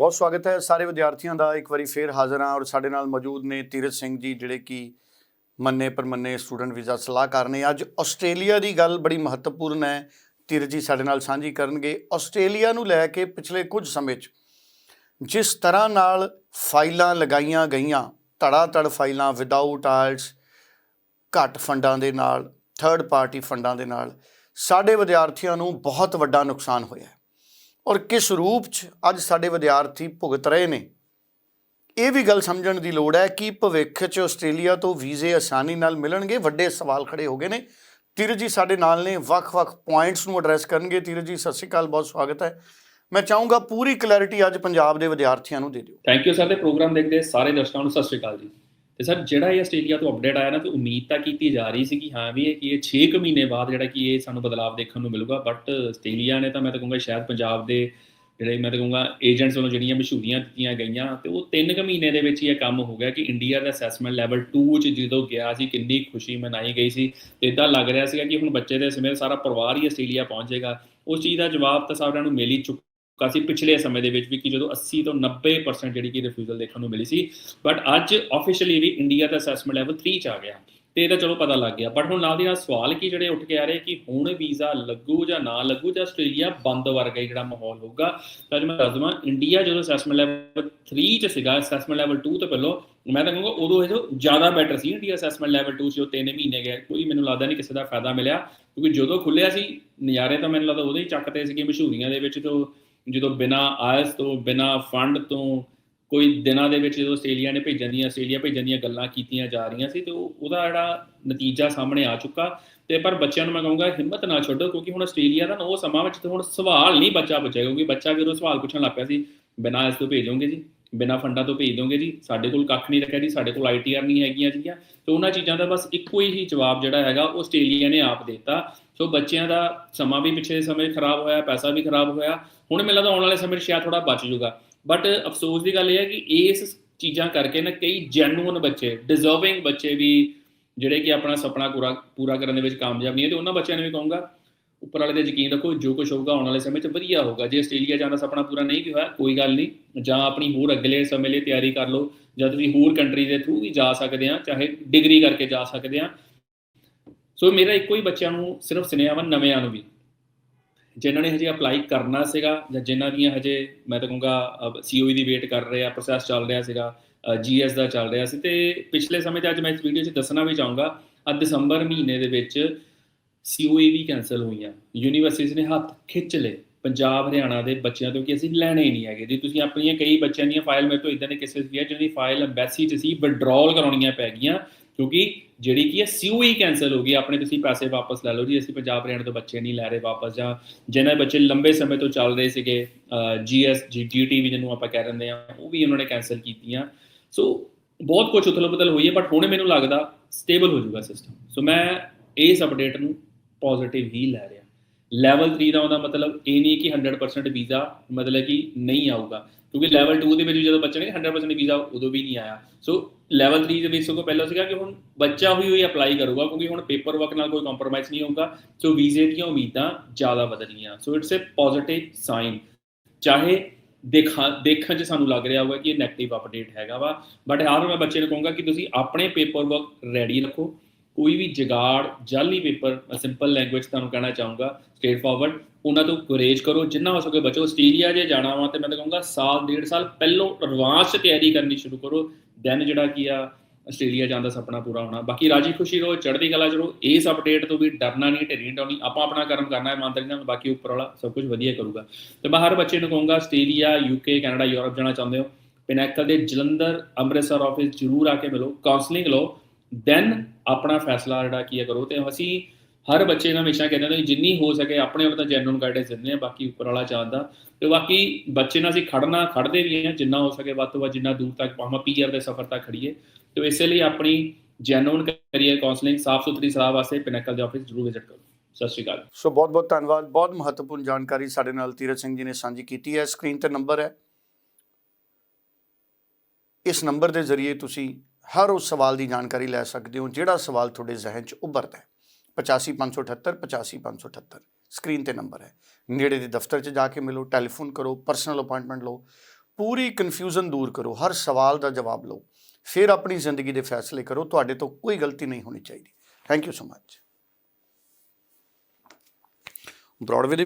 ਬਹੁਤ ਸਵਾਗਤ ਹੈ ਸਾਰੇ ਵਿਦਿਆਰਥੀਆਂ ਦਾ। ਇੱਕ ਵਾਰੀ ਫੇਰ ਹਾਜ਼ਰ ਹਾਂ ਔਰ ਸਾਡੇ ਨਾਲ ਮੌਜੂਦ ਨੇ ਤੀਰਥ ਸਿੰਘ ਜੀ, ਜਿਹੜੇ ਕਿ ਮੰਨੇ ਪਰਮੰਨੇ ਸਟੂਡੈਂਟ ਵੀਜ਼ਾ ਸਲਾਹਕਾਰ ਨੇ। ਅੱਜ ਆਸਟ੍ਰੇਲੀਆ ਦੀ ਗੱਲ ਬੜੀ ਮਹੱਤਵਪੂਰਨ ਹੈ। ਤੀਰਥ ਜੀ ਸਾਡੇ ਨਾਲ ਸਾਂਝੀ ਕਰਨਗੇ। ਆਸਟ੍ਰੇਲੀਆ ਨੂੰ ਲੈ ਕੇ ਪਿਛਲੇ ਕੁਝ ਸਮੇਂ 'ਚ ਜਿਸ ਤਰ੍ਹਾਂ ਨਾਲ ਫਾਈਲਾਂ ਲਗਾਈਆਂ ਗਈਆਂ ਧੜਾ ਧੜ ਫਾਈਲਾਂ ਵਿਦਆਊਟ ਆਇਲਟਸ ਘੱਟ ਫੰਡਾਂ ਦੇ ਨਾਲ ਥਰਡ ਪਾਰਟੀ ਫੰਡਾਂ ਦੇ ਨਾਲ, ਸਾਡੇ ਵਿਦਿਆਰਥੀਆਂ ਨੂੰ ਬਹੁਤ ਵੱਡਾ ਨੁਕਸਾਨ ਹੋਇਆ ਔਰ ਕਿਸ ਰੂਪ 'ਚ ਅੱਜ ਸਾਡੇ ਵਿਦਿਆਰਥੀ ਭੁਗਤ ਰਹੇ ਨੇ? ਇਹ ਵੀ ਗੱਲ ਸਮਝਣ ਦੀ ਲੋੜ ਹੈ ਕਿ ਭਵਿੱਖ 'ਚ ਆਸਟ੍ਰੇਲੀਆ ਤੋਂ ਵੀਜ਼ੇ ਆਸਾਨੀ ਨਾਲ ਮਿਲਣਗੇ। ਵੱਡੇ ਸਵਾਲ ਖੜੇ ਹੋ ਗਏ ਨੇ। ਤੀਰਜ ਜੀ, ਸਾਡੇ ਨਾਲ ਨੇ। ਵੱਖ-ਵੱਖ ਪੁਆਇੰਟਸ ਨੂੰ ਐਡਰੈਸ ਕਰਨਗੇ। ਤੀਰਜ ਜੀ, ਸਤਿ ਸ਼੍ਰੀ ਅਕਾਲ। ਬਹੁਤ ਸਵਾਗਤ ਹੈ। ਮੈਂ ਚਾਹੂੰਗਾ ਪੂਰੀ ਕਲੈਰਿਟੀ ਅੱਜ ਪੰਜਾਬ ਦੇ ਵਿਦਿਆਰਥੀਆਂ ਨੂੰ ਦੇ ਦਿਓ। ਥੈਂਕ ਯੂ ਸਰ ਦੇ ਪ੍ਰੋਗਰਾਮ ਦੇਖਦੇ ਸਾਰੇ ਦਰਸ਼ਕਾਂ ਨੂੰ ਸਤਿ ਸ਼੍ਰੀ ਅਕਾਲ ਜੀ। ਤੇ ਸਰ, ਜਿਹੜਾ ਇਹ ਆਸਟ੍ਰੇਲੀਆ ਤੋਂ ਅਪਡੇਟ ਆਇਆ ਨਾ, ਤੇ ਉਮੀਦ ਤਾਂ ਕੀਤੀ ਜਾ ਰਹੀ ਸੀ ਕਿ ਹਾਂ ਵੀ ਇਹ ਕਿ ਇਹ 6 ਕੁ ਮਹੀਨੇ ਬਾਅਦ ਜਿਹੜਾ ਕਿ ਇਹ ਸਾਨੂੰ ਬਦਲਾਅ ਦੇਖਣ ਨੂੰ ਮਿਲੂਗਾ ਬਟ ਆਸਟ੍ਰੇਲੀਆ ਨੇ ਤਾਂ ਮੈਂ ਤਾਂ ਕਹੂੰਗਾ ਸ਼ਾਇਦ ਪੰਜਾਬ ਦੇ ਜਿਹੜੇ ਮੈਂ ਤਾਂ ਕਹੂੰਗਾ ਏਜੰਟਸ ਵੱਲੋਂ ਜਿਹੜੀਆਂ ਮਸ਼ਹੂਰੀਆਂ ਦਿੱਤੀਆਂ ਗਈਆਂ, ਤੇ ਉਹ 3 ਕੁ ਮਹੀਨੇ ਦੇ ਵਿੱਚ ਹੀ ਇਹ ਕੰਮ ਹੋ ਗਿਆ ਕਿ ਇੰਡੀਆ ਦਾ ਅਸੈਸਮੈਂਟ ਲੈਵਲ 2 ਚ ਜਦੋਂ ਗਿਆ ਸੀ, ਕਿੰਨੀ ਖੁਸ਼ੀ ਮਨਾਈ ਗਈ ਸੀ, ਤੇ ਇਦਾਂ ਲੱਗ ਰਿਹਾ ਸੀਗਾ ਕਿ ਹੁਣ ਬੱਚੇ ਦੇ ਸਮੇਂ ਸਾਰਾ ਪਰਿਵਾਰ ਹੀ ਆਸਟ੍ਰੇਲੀਆ ਪਹੁੰਚੇਗਾ। ਉਸ ਚੀਜ਼ ਦਾ ਜਵਾਬ ਤਾਂ ਸਾਰਿਆਂ ਨੂੰ ਮਿਲ ਹੀ ਚੁੱਕਾ ਸੀ ਪਿਛਲੇ ਸਮੇਂ ਦੇ ਵਿੱਚ ਵੀ ਕਿ ਜਦੋਂ 80 ਤੋਂ 90% ਜਿਹੜੀ ਕਿ ਰਿਫਿਊਜ਼ਲ ਦੇਖਣ ਨੂੰ ਮਿਲੀ ਸੀ ਬਟ ਅੱਜ ਆਫੀਸ਼ੀਅਲੀ ਵੀ ਇੰਡੀਆ ਦਾ ਅਸੈਸਮੈਂਟ ਲੈਵਲ 3 ਚ ਆ ਗਿਆ। ਤੇ ਇਹਦਾ ਚਲੋ ਪਤਾ ਲੱਗ ਗਿਆ। ਬਟ ਹੁਣ ਨਾਲ ਦੀ ਨਾਲ ਸਵਾਲ ਕੀ ਜਿਹੜੇ ਉੱਠ ਕੇ ਆ ਰਹੇ ਕਿ ਹੁਣ ਵੀਜ਼ਾ ਲੱਗੂ ਜਾਂ ਨਾ ਲੱਗੂ ਜਾਂ ਆਸਟ੍ਰੇਲੀਆ ਬੰਦ ਵਰਗਾ ਜਿਹੜਾ ਮਾਹੌਲ ਹੋਊਗਾ। ਤਾਂ ਅੱਜ ਮੈਂ ਦੱਸ ਦਵਾਂ ਇੰਡੀਆ ਜਦੋਂ ਅਸੈਸਮੈਂਟ ਲੈਵਲ 3 ਚ ਸੀਗਾ ਅਸੈਸਮੈਂਟ ਲੈਵਲ 2 ਤੋਂ ਪਹਿਲਾਂ, ਮੈਂ ਤਾਂ ਕਹੂੰਗਾ ਉਦੋਂ ਇਹ ਜੋ ਜ਼ਿਆਦਾ ਬੈਟਰ ਸੀ। ਇੰਡੀਆ ਅਸੈਸਮੈਂਟ ਲੈਵਲ 2 ਚ ਉਹ 3 ਮਹੀਨੇ ਗਏ, ਕੋਈ ਮੈਨੂੰ ਲੱਗਦਾ ਨਹੀਂ ਕਿਸੇ ਦਾ ਫਾਇਦਾ ਮਿਲਿਆ। ਕਿਉਂਕਿ ਜਦੋਂ ਖੁੱਲਿਆ ਸੀ, ਨਜ਼ਾਰੇ ਤਾਂ ਮੈਨੂੰ ਲੱਗਦਾ ਉਦੋਂ ਹੀ ਚੱਕਦੇ ਸੀਗੇ ਮਸ਼ਹੂਰੀਆਂ ਦੇ ਵਿੱਚ ਤੋਂ ਜਦੋਂ ਬਿਨਾ ਆਇਸ ਤੋਂ, ਬਿਨਾ ਫੰਡ ਤੋਂ ਕੋਈ ਦਿਨਾਂ ਦੇ ਵਿੱਚ ਜਦੋਂ ਆਸਟ੍ਰੇਲੀਆ ਨੇ ਭੇਜਣ ਦੀਆਂ, ਆਸਟ੍ਰੇਲੀਆ ਭੇਜਣ ਦੀਆਂ ਗੱਲਾਂ ਕੀਤੀਆਂ ਜਾ ਰਹੀਆਂ ਸੀ, ਤੇ ਉਹਦਾ ਜਿਹੜਾ ਨਤੀਜਾ ਸਾਹਮਣੇ ਆ ਚੁੱਕਾ। ਤੇ ਪਰ ਬੱਚਿਆਂ ਨੂੰ ਮੈਂ ਕਹੂੰਗਾ, ਹਿੰਮਤ ਨਾ ਛੱਡੋ, ਕਿਉਂਕਿ ਹੁਣ ਆਸਟ੍ਰੇਲੀਆ ਦਾ ਨਾ ਉਹ ਸਮਾਂ ਵਿੱਚ ਤੇ ਹੁਣ ਸਵਾਲ ਨਹੀਂ ਬੱਚਾ ਪੁੱਛੇਗਾ, ਕਿਉਂਕਿ ਬੱਚਾ ਜਦੋਂ ਸਵਾਲ ਪੁੱਛਣ ਲੱਗ ਪਿਆ ਸੀ, ਬਿਨਾਂ ਇਸ ਤੋਂ ਭੇਜੋਗੇ ਜੀ। ਬਿਨਾਂ ਫੰਡਾਂ ਤੋਂ ਭੇਜ ਦੋਗੇ ਜੀ? ਸਾਡੇ ਕੋਲ ਕੱਖ ਨਹੀਂ ਰੱਖਿਆ ਜੀ, ਸਾਡੇ ਕੋਲ ਆਈਟੀਆਰ ਨਹੀਂ ਹੈਗੀਆਂ ਜੀਆਂ। ਤੇ ਉਹਨਾਂ ਚੀਜ਼ਾਂ ਦਾ ਬਸ ਇੱਕੋ ਹੀ ਜਵਾਬ ਜਿਹੜਾ ਹੈਗਾ, ਉਹ ਆਸਟ੍ਰੇਲੀਆ ਨੇ ਆਪ ਦਿੱਤਾ। ਸੋ ਬੱਚਿਆਂ ਦਾ ਸਮਾਂ ਵੀ ਪਿਛਲੇ ਸਮੇਂ ਖਰਾਬ ਹੋਇਆ, ਪੈਸਾ ਵੀ ਖਰਾਬ ਹੋਇਆ। ਹੁਣ ਮੈਨੂੰ ਲੱਗਦਾ ਆਉਣ ਵਾਲੇ ਸਮੇਂ 'ਚ ਸ਼ਾਇਦ ਥੋੜਾ ਬਚ ਜੂਗਾ। ਬਟ ਅਫਸੋਸ ਦੀ ਗੱਲ ਇਹ ਹੈ ਕਿ ਇਸ ਚੀਜ਼ਾਂ ਕਰਕੇ ਨਾ ਕਈ ਜੈਨੂਇਨ ਬੱਚੇ ਡਿਜ਼ਰਵਿੰਗ ਬੱਚੇ ਵੀ ਜਿਹੜੇ ਕਿ ਆਪਣਾ ਸੁਪਨਾ ਪੂਰਾ ਪੂਰਾ ਕਰਨ ਦੇ ਵਿੱਚ ਕਾਮਯਾਬ ਨਹੀਂ ਹੈ। ਤੇ ਉਹਨਾਂ ਬੱਚਿਆਂ ਨੂੰ ਵੀ ਕਹੂੰਗਾ ਉੱਪਰ ਵਾਲੇ ਤੇ ਯਕੀਨ ਰੱਖੋ, ਜੋ ਕੁਝ ਹੋਊਗਾ ਆਉਣ ਵਾਲੇ ਸਮੇਂ 'ਚ ਵਧੀਆ ਹੋਊਗਾ। ਜੇ ਆਸਟ੍ਰੇਲੀਆ ਜਾਣ ਦਾ ਸੁਪਨਾ ਪੂਰਾ ਨਹੀਂ ਵੀ ਹੋਇਆ, ਕੋਈ ਗੱਲ ਨਹੀਂ। ਜਾਂ ਆਪਣੀ ਹੋਰ ਅਗਲੇ ਸਮੇਂ ਲਈ ਤਿਆਰੀ ਕਰ ਲਓ। ਜਾਂ ਤੁਸੀਂ ਹੋਰ ਕੰਟਰੀ ਦੇ ਥਰੂ ਵੀ ਜਾ ਸਕਦੇ ਆ, ਚਾਹੇ ਡਿਗਰੀ ਕਰਕੇ ਜਾ ਸਕਦੇ ਆ। ਸੋ ਮੇਰਾ ਇੱਕੋ ਹੀ ਬੱਚਿਆਂ ਨੂੰ ਸਿਰਫ ਸੁਨੇਹਾ ਵਾ, ਨਵਿਆਂ ਨੂੰ ਵੀ। ਜਿਨ੍ਹਾਂ ਨੇ ਹਜੇ ਅਪਲਾਈ ਕਰਨਾ ਸੀਗਾ, ਜਾਂ ਜਿਨ੍ਹਾਂ ਦੀਆਂ ਹਜੇ ਮੈਂ ਤਾਂ ਕਹੂੰਗਾ ਸੀਓਈ ਦੀ ਵੇਟ ਕਰ ਰਹੇ ਆ ਪ੍ਰੋਸੈਸ ਚੱਲ ਰਿਹਾ ਸੀਗਾ ਜੀਐਸ ਦਾ ਚੱਲ ਰਿਹਾ ਸੀ। ਤੇ ਪਿਛਲੇ ਸਮੇਂ ਤੇ ਅੱਜ ਮੈਂ ਇਸ ਵੀਡੀਓ 'ਚ ਦੱਸਣਾ ਵੀ ਚਾਹੂੰਗਾ, ਅੱਜ ਦਸੰਬਰ ਮਹੀਨੇ ਦੇ ਵਿੱਚ ਸੀਓਈ ਵੀ ਕੈਨਸਲ ਹੋਈਆਂ। ਯੂਨੀਵਰਸਿਟੀਜ਼ ਨੇ ਹੱਥ ਖਿੱਚ ਲਏ ਪੰਜਾਬ, ਹਰਿਆਣਾ ਦੇ ਬੱਚਿਆਂ ਤੋਂ ਕਿ ਅਸੀਂ ਲੈਣੇ ਹੀ ਨਹੀਂ ਹੈਗੇ। ਜੀ ਤੁਸੀਂ ਆਪਣੀਆਂ ਕਈ ਬੱਚਿਆਂ ਦੀਆਂ ਫਾਈਲ ਮੇਰੇ ਤੋਂ ਇਦਾਂ ਦੇ ਕਿਸੇ ਵੀ ਹੈ ਜਿਹਨਾਂ ਦੀ ਫਾਈਲ ਐਮਬੈਸੀ 'ਚ ਸੀ ਵਿਡਰਾਅਲ ਕਰਾਉਣੀਆਂ ਪੈ ਗਈਆਂ, ਕਿਉਂਕਿ ਜਿਹੜੀ ਕੀ ਹੈ ਸੀਓਈ ਕੈਨਸਲ ਹੋ ਗਈ। ਆਪਣੇ ਤੁਸੀਂ ਪੈਸੇ ਵਾਪਸ ਲੈ ਲਓ ਜੀ, ਅਸੀਂ ਪੰਜਾਬ, ਹਰਿਆਣਾ ਤੋਂ ਬੱਚੇ ਨਹੀਂ ਲੈ ਰਹੇ ਵਾਪਸ, ਜਾਂ ਜਿਨ੍ਹਾਂ ਬੱਚੇ ਲੰਬੇ ਸਮੇਂ ਤੋਂ ਚੱਲ ਰਹੇ ਸੀਗੇ ਜੀਐਸ ਜੀਟੀਟੀ ਵੀ ਜਿਹਨੂੰ ਆਪਾਂ ਕਹਿ ਰਹੇ ਆ, ਉਹ ਵੀ ਉਹਨਾਂ ਨੇ ਕੈਨਸਲ ਕੀਤੀਆਂ। ਸੋ ਬਹੁਤ ਕੁਝ ਉਥਲ ਬਦਲ ਹੋਈ ਹੈ ਬਟ ਹੁਣ ਮੈਨੂੰ ਲੱਗਦਾ ਸਟੇਬਲ ਹੋ ਜਾਊਗਾ ਸਿਸਟਮ ਸੋ ਮੈਂ ਇਸ ਅਪਡੇਟ ਨੂੰ ਪੋਜ਼ਿਟਿਵ ਹੀ ਲੈ ਰਿਹਾ। ਲੈਵਲ 3 ਦਾ ਉਹਦਾ ਮਤਲਬ ਇਹ ਨਹੀਂ ਕਿ 100% ਵੀਜ਼ਾ, ਮਤਲਬ ਕਿ ਨਹੀਂ ਆਊਗਾ। ਕਿਉਂਕਿ ਲੈਵਲ 2 ਦੇ ਵਿੱਚ ਜਦੋਂ ਬੱਚੇ ਨੇ 100% ਵੀਜ਼ਾ, ਉਦੋਂ ਵੀ ਨਹੀਂ ਆਇਆ। ਸੋ ਲੈਵਲ 3 ਦੇ ਵਿੱਚ ਸਗੋਂ ਪਹਿਲਾਂ ਸੀਗਾ ਕਿ ਹੁਣ ਬੱਚਾ ਹੋਈ ਹੋਈ ਅਪਲਾਈ ਕਰੂਗਾ, ਕਿਉਂਕਿ ਹੁਣ ਪੇਪਰ ਵਰਕ ਨਾਲ ਕੋਈ ਕੰਪਰੋਮਾਈਜ਼ ਨਹੀਂ ਹੋਊਗਾ। ਸੋ ਵੀਜ਼ੇ ਦੀਆਂ ਉਮੀਦਾਂ ਜ਼ਿਆਦਾ ਵਧ ਰਹੀਆਂ so it's a positive sign ਚਾਹੇ ਦੇਖਾਂ, ਦੇਖਣ 'ਚ ਸਾਨੂੰ ਲੱਗ ਰਿਹਾ ਹੋਊਗਾ ਕਿ ਇਹ 네ਗੇਟਿਵ ਅਪਡੇਟ ਹੈਗਾ ਵਾ। ਬਟ ਹਰ ਮੈਂ ਬੱਚੇ ਨੂੰ ਕਹੂੰਗਾ ਕਿ ਤੁਸੀਂ ਆਪਣੇ ਪੇਪਰ ਵਰਕ ਰੈਡੀ ਰੱਖੋ। ਕੋਈ ਵੀ ਜਗਾੜ ਜਾਲੀ ਪੇਪਰ ਸਿੰਪਲ ਲੈਂਗੁਏਜ ਤੁਹਾਨੂੰ ਕਹਿਣਾ ਚਾਹੂੰਗਾ ਸਟੇਟ ਫਾਰਵਰਡ ਉਹਨਾਂ ਤੋਂ ਗੁਰੇਜ ਕਰੋ, ਜਿੰਨਾ ਹੋ ਸਕੇ ਬਚੋ। ਆਸਟ੍ਰੇਲੀਆ ਜੇ ਜਾਣਾ ਵਾ ਤੇ ਮੈਂ ਤਾਂ ਕਹੂੰਗਾ ਸਾਲ, ਡੇਢ ਸਾਲ ਪਹਿਲਾਂ ਐਡਵਾਂਸ ਤਿਆਰੀ ਕਰਨੀ ਸ਼ੁਰੂ ਕਰੋ। ਦੈਨ ਜਿਹੜਾ ਕੀ ਆ ਆਸਟ੍ਰੇਲੀਆ ਜਾਣ ਦਾ ਸੁਪਨਾ ਪੂਰਾ ਹੋਣਾ। ਬਾਕੀ ਰਾਜੀ ਖੁਸ਼ੀ ਰਹੋ, ਚੜ੍ਹਦੀ ਕਲਾ ਚ ਰਹੋ। ਇਸ ਅਪਡੇਟ ਤੋਂ ਵੀ ਡਰਨਾ ਨਹੀਂ, ਢੇਰੀ ਡਾਉਣੀ। ਆਪਾਂ ਆਪਣਾ ਕਰਮ ਕਰਨਾ ਹੈ ਇਮਾਨਦਾਰੀ ਨਾਲ, ਬਾਕੀ ਉੱਪਰ ਵਾਲਾ ਸਭ ਕੁਝ ਵਧੀਆ ਕਰੂਗਾ। ਤੇ ਮੈਂ ਹਰ ਬੱਚੇ ਨੂੰ ਕਹੂੰਗਾ ਆਸਟ੍ਰੇਲੀਆ ਯੂਕੇ ਕੈਨੇਡਾ ਯੂਰਪ ਜਾਣਾ ਚਾਹੁੰਦੇ ਹੋ। ਪਿਨੈਕਲ ਦੇ ਜਲੰਧਰ, ਅੰਮ੍ਰਿਤਸਰ ਆਫਿਸ ਜ਼ਰੂਰ ਆ ਕੇ ਮਿਲੋ। ਕਾਉਂਸਲਿੰਗ ਲਓ। ਦੈਨ ਆਪਣਾ ਫੈਸਲਾ ਜਿਹੜਾ ਕੀ ਹੈ ਕਰੋ ਤੇ ਅਸੀਂ ਹਰ ਬੱਚੇ ਨੂੰ ਹਮੇਸ਼ਾ ਕਹਿੰਦੇ ਨੇ ਜਿੰਨੀ ਹੋ ਸਕੇ ਆਪਣੇ ਵੱਲ ਤਾਂ ਜੈਨੂਨ ਗਾਈਡੈਂਸ ਦਿੰਦੇ ਆ ਬਾਕੀ ਉੱਪਰ ਵਾਲਾ ਚਾਹਦਾ ਤੇ ਬਾਕੀ ਬੱਚੇ ਨਾਲ ਅਸੀਂ ਖੜਨਾ ਖੜਦੇ ਵੀ ਆ ਜਿੰਨਾ ਹੋ ਸਕੇ ਵੱਧ ਤੋਂ ਵੱਧ ਜਿੰਨਾ ਦੂਰ ਤੱਕ ਪਾਵਾਂ ਪੀਆਰ ਦੇ ਸਫ਼ਰ ਤੱਕ ਖੜੀਏ ਤੇ ਇਸੇ ਲਈ ਆਪਣੀ ਜੈਨੂਨ ਕਰੀਅਰ ਕਾਉਂਸਲਿੰਗ ਸਾਫ਼ ਸੁਥਰੀ ਸਲਾਹ ਵਾਸਤੇ ਪਿਨੈਕਲ ਦੇ ਆਫਿਸ ਜ਼ਰੂਰ ਵਿਜ਼ਿਟ ਕਰੋ। ਸਤਿ ਸ਼੍ਰੀ ਅਕਾਲ। ਸੋ ਬਹੁਤ ਬਹੁਤ ਧੰਨਵਾਦ। ਬਹੁਤ ਮਹੱਤਵਪੂਰਨ ਜਾਣਕਾਰੀ ਸਾਡੇ ਨਾਲ ਤੀਰਥ ਸਿੰਘ ਜੀ ਨੇ ਸਾਂਝੀ ਕੀਤੀ ਹੈ। ਸਕਰੀਨ ਤੇ ਨੰਬਰ ਹੈ। ਇਸ ਨੰਬਰ ਦੇ ਜ਼ਰੀਏ ਤੁਸੀਂ ਹਰ ਉਸ ਸਵਾਲ ਦੀ ਜਾਣਕਾਰੀ ਲੈ ਸਕਦੇ ਹੋ, ਜਿਹੜਾ ਸਵਾਲ ਤੁਹਾਡੇ ਜ਼ਿਹਨ 'ਚ ਉੱਭਰਦਾ ਹੈ। 85578 85578 ਸਕਰੀਨ ਤੇ ਨੰਬਰ ਹੈ। ਨੇੜੇ ਦੇ ਦਫ਼ਤਰ 'ਚ ਜਾ ਕੇ ਮਿਲੋ, ਟੈਲੀਫੋਨ ਕਰੋ, ਪਰਸਨਲ ਅਪਾਇੰਟਮੈਂਟ ਲਓ। ਪੂਰੀ ਕਨਫਿਊਜ਼ਨ ਦੂਰ ਕਰੋ, ਹਰ ਸਵਾਲ ਦਾ ਜਵਾਬ ਲਓ। ਫਿਰ ਆਪਣੀ ਜ਼ਿੰਦਗੀ ਦੇ ਫੈਸਲੇ ਕਰੋ, ਤੁਹਾਡੇ ਤੋਂ ਕੋਈ ਗਲਤੀ ਨਹੀਂ ਹੋਣੀ ਚਾਹੀਦੀ। Thank you so much Broadway ਦੇ